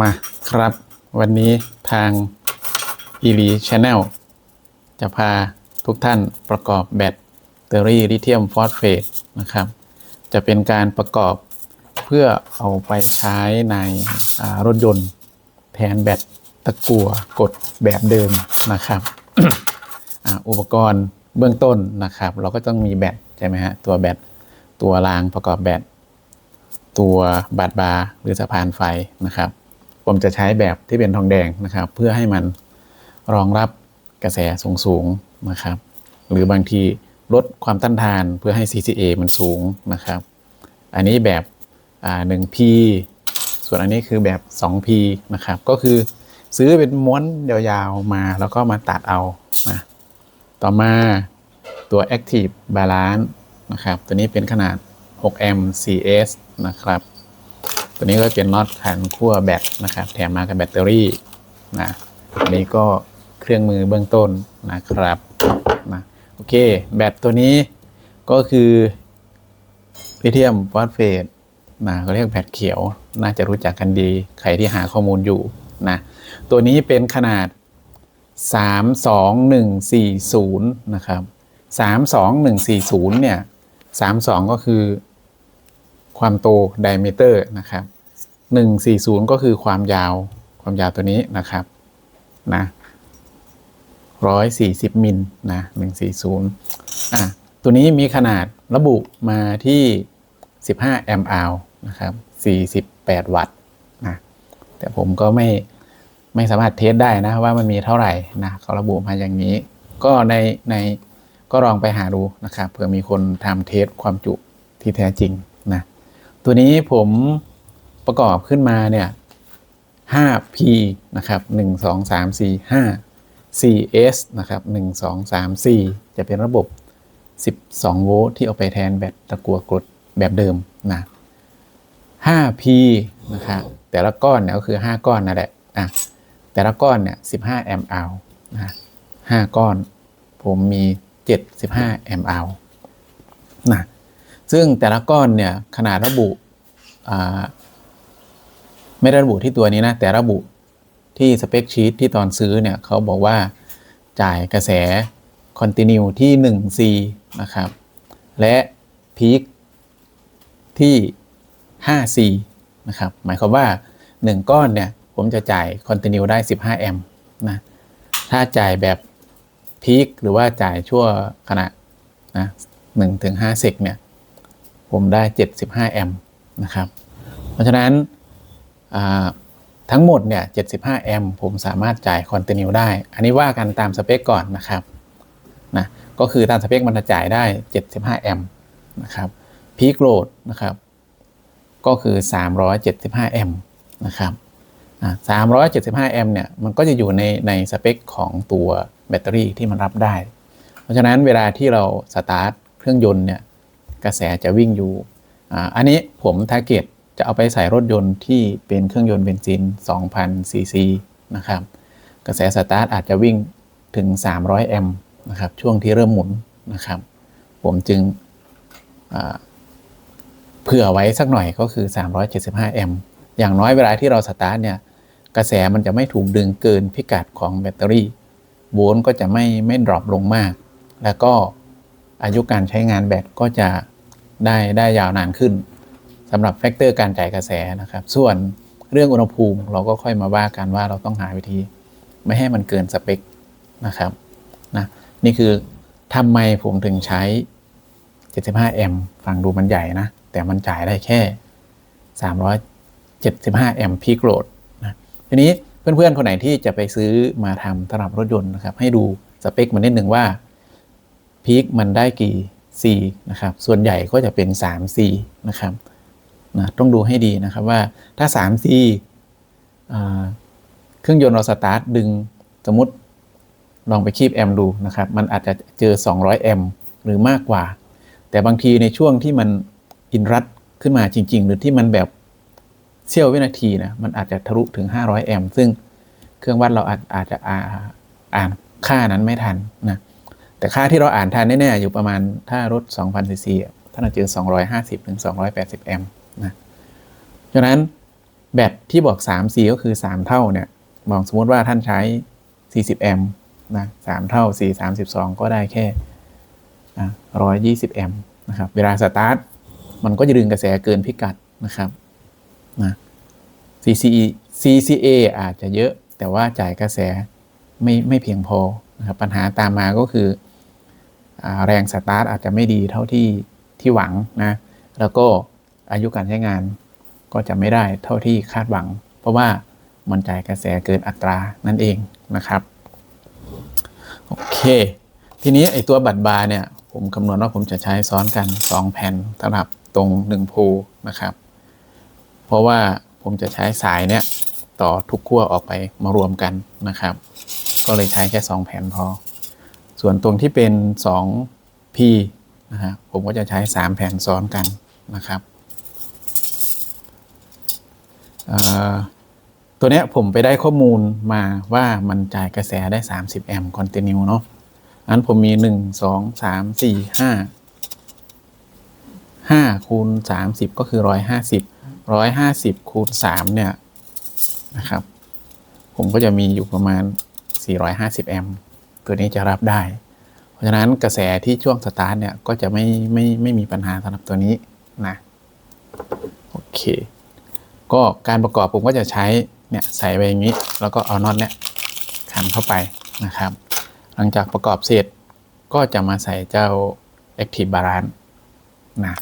มาครับ วันนี้ทาง e l i Channel จะพาทุกท่านประกอบแบตเตอรี่ลิเธียมฟอสเฟตนะครับ จะเป็นการประกอบเพื่อเอาไปใช้ในรถยนต์แทนแบตตะกั่วกดแบบเดิมนะครับอุปกรณ์เบื้องต้นนะครับ เราก็ต้องมีแบตใช่ไหมฮะตัวแบตตัวรางประกอบแบตตัวบาดบาร์หรือสะพานไฟนะครับ ผมจะใช้แบบที่เป็นทองแดงนะครับ เพื่อให้มันรองรับกระแสสูงสูงๆนะครับ หรือบางทีลดความต้านทานเพื่อให้ CCA มันสูงนะครับ อันนี้แบบ 1P ส่วนอันนี้คือแบบ 2P นะครับ ก็คือซื้อเป็นม้วนยาวๆมาแล้วก็มาตัดเอานะต่อมาตัว Active Balance นะครับ ตัวนี้เป็นขนาด 6M CS นะครับ ตัวนี้ก็เป็นน็อตขันขั้วแบตนะครับ แถมมากับแบตเตอรี่นะอันนี้ก็เครื่องมือเบื้องต้นนะครับนะโอเค แบตตัวนี้ก็คือลิเธียมฟอสเฟตนะเขาเรียกแบตเขียว น่าจะรู้จักกันดี ใครที่หาข้อมูลอยู่นะตัวนี้เป็นขนาด 32140 นะครับ 32140 เนี่ย 32 ก็คือ ความโต diameter นะครับ140 ก็คือความยาวความยาวตัวนี้นะครับนะ140มิลนะ140อะตัวนี้มีขนาดระบุมาที่ 15 แอมป์อาวนะครับ 48 วัตต์นะแต่ผมก็ไม่ไม่สามารถเทสได้นะว่ามันมีเท่าไหร่นะเขาระบุมาอย่างนี้ ก็ในในก็ลองไปหาดูนะครับเผื่อมีคนทำเทสความจุที่แท้จริง ตัวนี้ผมประกอบขึ้นมาเนี่ย 5P นะครับ 1 2 3 4 5 4S นะครับ 1 2 3 4 จะเป็นระบบ 12 โวลต์ที่เอาไปแทนแบตตะกัวกรดแบบเดิมนะ 5P นะครับแต่ละก้อนเนี่ยก็คือ 5 ก้อนนั่นแหละอะแต่ละก้อนเนี่ย 15 แอมป์อานะ5ก้อน ผมมี 75 แอมป์อานะ ซึ่งแต่ละก้อนเนี่ยขนาดระบุไม่ได้ระบุที่ตัวนี้นะ แต่ระบุที่สเปคชีตที่ตอนซื้อเนี่ยเขาบอกว่าจ่ายกระแสคอนติเนียที่ 1C นะครับ และพีคที่ 5C นะครับ หมายความว่า 1 ก้อนเนี่ย ผมจะจ่ายคอนติเนียได้ 15 แอมป์นะ ถ้าจ่ายแบบพีคหรือว่าจ่ายชั่วขณะนะ1ถึง5เซกเนี่ย ผมได้ 75 แอมป์นะครับ เพราะฉะนั้นทั้งหมดเนี่ย 75 แอมป์ผมสามารถจ่ายคอนติเนียได้ อันนี้ว่ากันตามสเปคก่อนนะครับนะก็คือตามสเปคมันจะจ่ายได้ 75 แอมป์นะครับพีโหลดนะครับ ก็คือ 375 แอมป์นะครับ375 แอมป์เนี่ย มันก็จะอยู่ในในสเปคของตัวแบตเตอรี่ที่มันรับได้ เพราะฉะนั้นเวลาที่เราสตาร์ทเครื่องยนต์เนี่ย กระแสจะวิ่งอยู่ อันนี้ผมทาร์เก็ตจะเอาไปใส่รถยนต์ที่เป็นเครื่องยนต์เบนซิน2,000ซีซีนะครับ กระแสสตาร์ทอาจจะวิ่งถึง 300 แอมป์นะครับ ช่วงที่เริ่มหมุนนะครับ ผมจึงเผื่อไว้สักหน่อยก็คือ 375 แอมป์อย่างน้อยเวลาที่เราสตาร์ทเนี่ยกระแสมันจะไม่ถูกดึงเกินพิกัดของแบตเตอรี่โวลต์ก็จะไม่ไม่ดรอปลงมาก แล้วก็ อายุการใช้งานแบตก็จะได้ได้ยาวนานขึ้นสำหรับแฟกเตอร์การจ่ายกระแสนะครับ ส่วนเรื่องอุณหภูมิเราก็ค่อยมาว่ากันว่าเราต้องหาวิธี ไม่ให้มันเกินสเปคนะครับนะนี่คือทำไมผมถึงใช้ 75 แอมป์ฟังดูมันใหญ่นะ แต่มันจ่ายได้แค่ 375 แอมป์พีโหลดนะทีนี้เพื่อนๆ คนไหนที่จะไปซื้อมาทำสำหรับรถยนต์นะครับ ให้ดูสเปคมันนิดหนึ่งว่า พีคมันได้กี่ C นะครับ ส่วนใหญ่ก็จะเป็น 3C นะครับนะต้องดูให้ดีนะครับว่าถ้า 3C าเครื่องยนต์เราสตาร์ทดึงสมมติลองไปคีบแอมป์ดูนะครับ มันอาจจะเจอ 200 แอมป์หรือมากกว่า แต่บางทีในช่วงที่มันอินรัดขึ้นมาจริง ๆ หรือที่มันแบบเสี้ยววินาทีนะ มันอาจจะทะลุถึง 500 แอมป์ซึ่งเครื่องวัดเราอาจอาจจะอ่าอ่านค่านั้นไม่ทันนะ แต่ค่าที่เราอ่านทันแน่ๆอยู่ประมาณถ้ารถ 2,000ซีซีท่านอาจจะ250ถึง280 แอมป์นะฉะนั้นแบตที่บอก3 4ก็คือ 3 เท่าเนี่ยมองสมมติว่าท่านใช้ 40 แอมป์นะ3เท่า 4 32 ก็ได้แค่ 120 แอมป์นะครับ เวลาสตาร์ท มันก็จะดึงกระแสเกินพิกัดนะครับนะ CCE CCA อาจจะเยอะแต่ว่าจ่ายกระแสไม่ไม่เพียงพอนะครับปัญหาตามมาก็คือ แรงสตาร์ทอาจจะไม่ดีเท่าที่ที่หวังนะแล้วก็อายุการใช้งานก็จะไม่ได้เท่าที่คาดหวัง เพราะว่ามันจ่ายกระแสเกินอัตรานั่นเองนะครับโอเค ทีนี้ไอตัวบัตรบาร์เนี่ย ผมคำนวณว่าผมจะใช้ซ้อนกัน 2 แผ่นสำหรับตรง1พูนะครับ เพราะว่าผมจะใช้สายเนี่ย ต่อทุกขั้วออกไปมารวมกันนะครับ ก็เลยใช้แค่ 2 แผ่นพอ ส่วนตรงที่เป็น 2P นะฮะผมก็จะใช้ 3 แผ่นซ้อนกันนะครับตัวเนี้ยผมไปได้ข้อมูลมาว่ามันจ่ายกระแสได้ 30 แอมป์คอนติเนียเนาะอันผมมี 1 2 3 4 5 5คูณ30 ก็คือ 150 150คูณ3เนี่ยนะครับ ผมก็จะมีอยู่ประมาณ 450 แอมป์ ตัวนี้จะรับได้ เพราะฉะนั้นกระแสที่ช่วงสตาร์ทเนี่ยก็จะไม่ไม่ไม่มีปัญหาสำหรับตัวนี้นะโอเค ก็การประกอบผมก็จะใช้เนี่ยใส่ไว้อย่างนี้ แล้วก็เอาน็อตเนี่ยขันเข้าไปนะครับ หลังจากประกอบเสร็จก็จะมาใส่เจ้า Active Balance นะ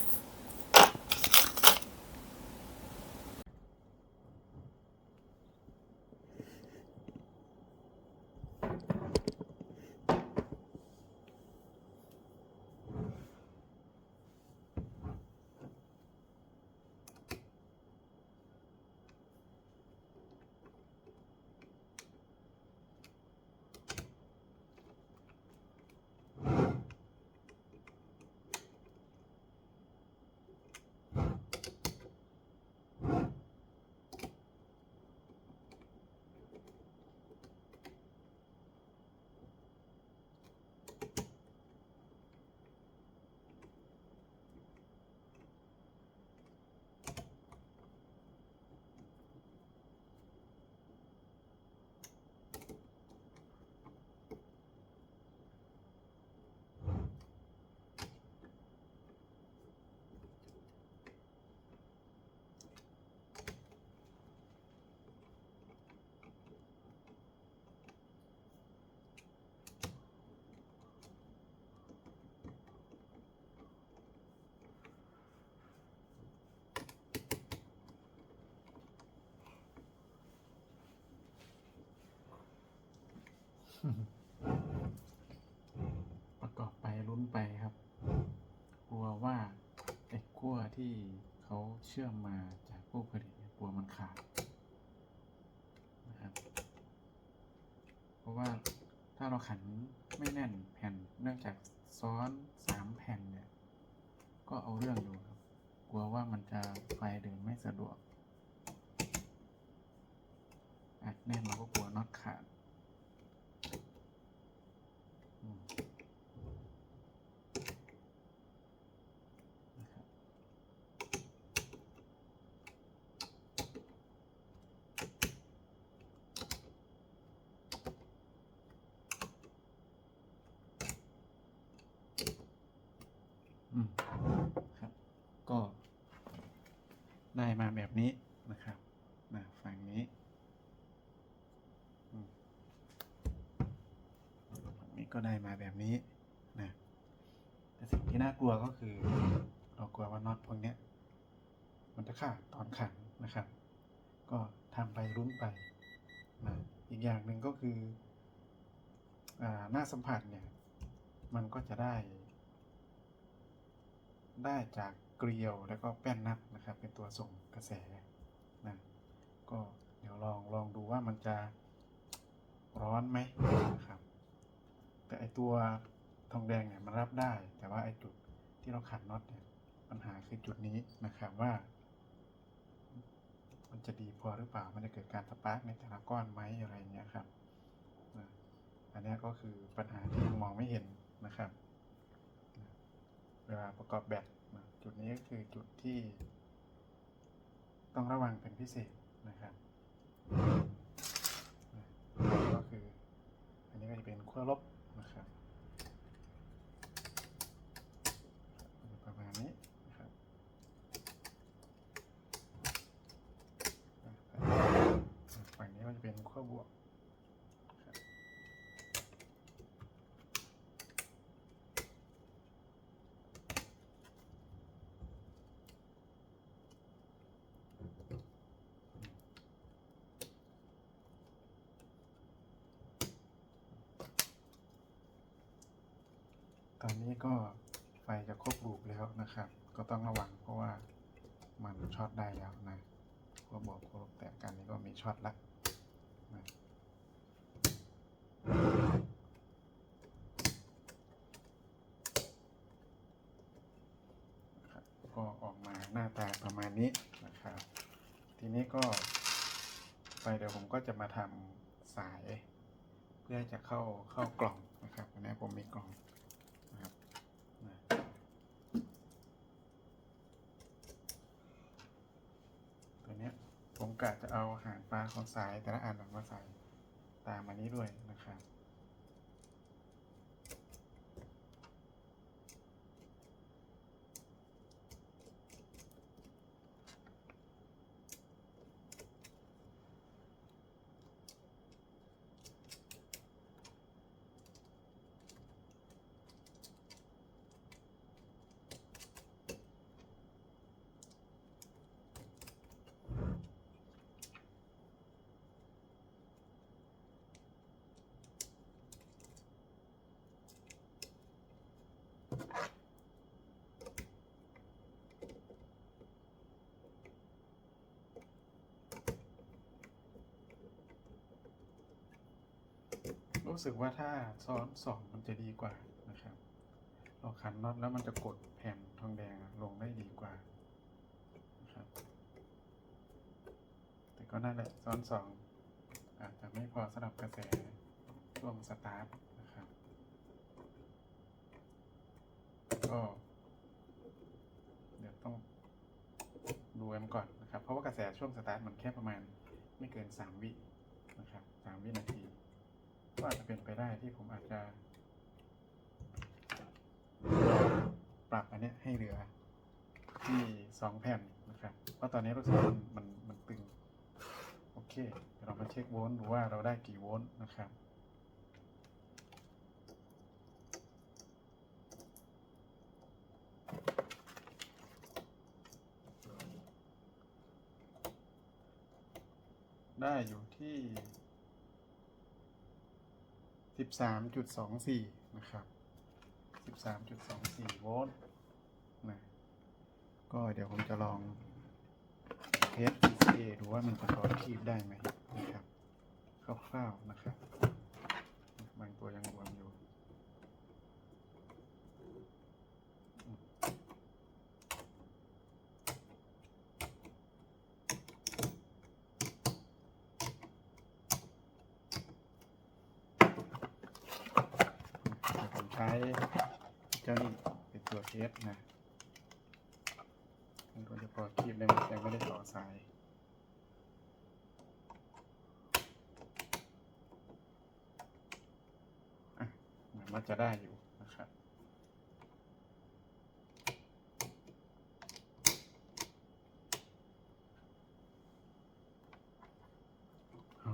ประกอบไปลุ้นไปครับ กลัวว่าไอ้ขั้วที่เขาเชื่อมมาจากผู้ผลิตเนี่ยกลัวมันขาดนะครับ เพราะว่าถ้าเราขันไม่แน่นแผ่นเนื่องจากซ้อนสามแผ่นเนี่ย ก็เอาเรื่องอยู่ครับ กลัวว่ามันจะไฟเดินไม่สะดวกอัดแน่นเราก็กลัวน็อตขาด อืมนะครับ อืมครับ ก็ได้มาแบบนี้นะครับนะฝั่งนี้อืมฝั่งนี้ก็ ได้มาแบบนี้นะแต่สิ่งที่น่ากลัวก็คือ เรากลัวว่าน็อตพวกนี้มันจะขาดตอนขันนะครับ ก็ทำไปรุ้นไปนะอีกอย่างหนึ่งก็คืออ่าหน้าสัมผัสเนี่ย มันก็จะได้ ได้จากเกลียวแล้วก็แป้นนัดนะครับ เป็นตัวส่งกระแสนะก็เดี๋ยวลองลองดูว่ามันจะร้อนไหมนะครับ แต่ไอตัวทองแดงเนี่ยมันรับได้ แต่ว่าไอจุดที่เราขันน็อตเนี่ยปัญหาคือจุดนี้นะครับว่า มันจะดีพอหรือเปล่า มันจะเกิดการสปาร์กในแต่ละก้อนไหมอะไรเงี้ยครับอันนี้ก็คือปัญหาที่มองไม่เห็นนะครับเวลาประกอบแบตจุดนี้ก็คือจุดที่ ต้องระวังเป็นพิเศษนะครับก็คือ อันนี้ก็จะเป็นขั้วลบประมาณนี้นะครับอะฝั่งนี้ก็จะเป็นขั้วบวกนะครับ ตอนนี้ก็ไฟจะครบรูปแล้วนะครับ ก็ต้องระวังเพราะว่ามันช็อตได้แล้วนะขั้วบวกขั้วลบแตกกันนี่ก็มีช็อตละนะนะครับก็ออกมาหน้าตาประมาณนี้นะครับ ทีนี้ก็ไปเดี๋ยวผมก็จะมาทำสาย เพื่อจะเข้าเข้ากล่องนะครับอันนี้ผมมีกล่องนะครับนะตัวเนี้ยผม กะจะเอาหางปลาของสายแต่ละอันออกมาใส่ตามอันนี้ด้วยนะครับ รู้สึกว่าถ้าซ้อนสองมันจะดีกว่านะครับเราขันน็อตแล้วมันจะกดแผ่นทองแดงลงได้ดีกว่านะครับแต่ก็นั่นแหละซ้อนสองอาจจะไม่พอสำหรับกระแสช่วงสตาร์ทนะครับก็เดี๋ยวต้องดูกันก่อนนะครับ เพราะว่ากระแสช่วงสตาร์ทมันแค่ประมาณไม่เกิน 3 วินะครับ3วินาที ก็อาจจะเป็นไปได้ที่ผมอาจจะปรับอันนี้ให้เหลือที่สองแผ่นนะครับเพราะตอนนี้รู้สึกมันมันมันตึง โอเคเดี๋ยวเรามาเช็คโวลต์ดูว่าเราได้กี่โวลต์นะครับได้อยู่ที่ สิบสามจุดสองสี่นะครับสิบสามจุดสองสี่โวลต์นะก็เดี๋ยวผมจะลองเทส PCA ดูว่ามันจะต่อคีบได้ไหมนะครับคร่าวๆนะครับ บางตัวยังวมอยู่ เดี๋ยวผมใช้เจ้านี่เป็นตัวเทสนะมันก็จะพอคีบได้แต่ไม่ได้ต่อสายมันจะได้อยู่นะครับ อ๋อ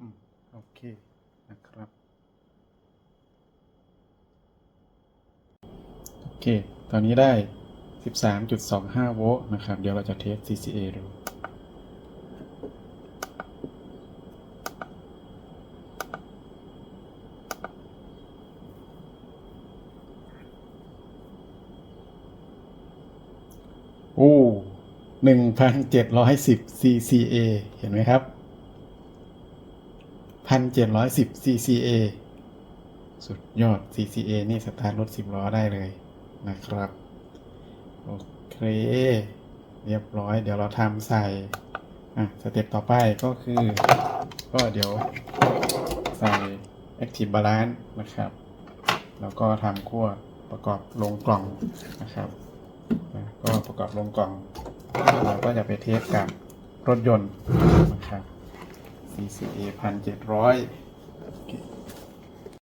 อืม โอ เคนะครับ โอเค ตอนนี้ได้ 13.25 โวลต์นะครับ เดี๋ยวเราจะเทส CCA ดูโอ้1,710 CCA เห็นไหมครับ 1,710 CCA สุดยอด CCA นี่สตาร์ทรถ 10 ล้อได้เลยนะครับ โอเค เรียบร้อย เดี๋ยวเราทำใส่ อะ สเต็ปต่อไปก็คือ ก็เดี๋ยวใส่ Active Balance นะครับ แล้วก็ทำขั้วประกอบลงกล่องนะครับ ก็ประกอบลงกล่องเราก็จะไปเทสกับรถยนต์นะครับ CCA พันเจ็ดร้อย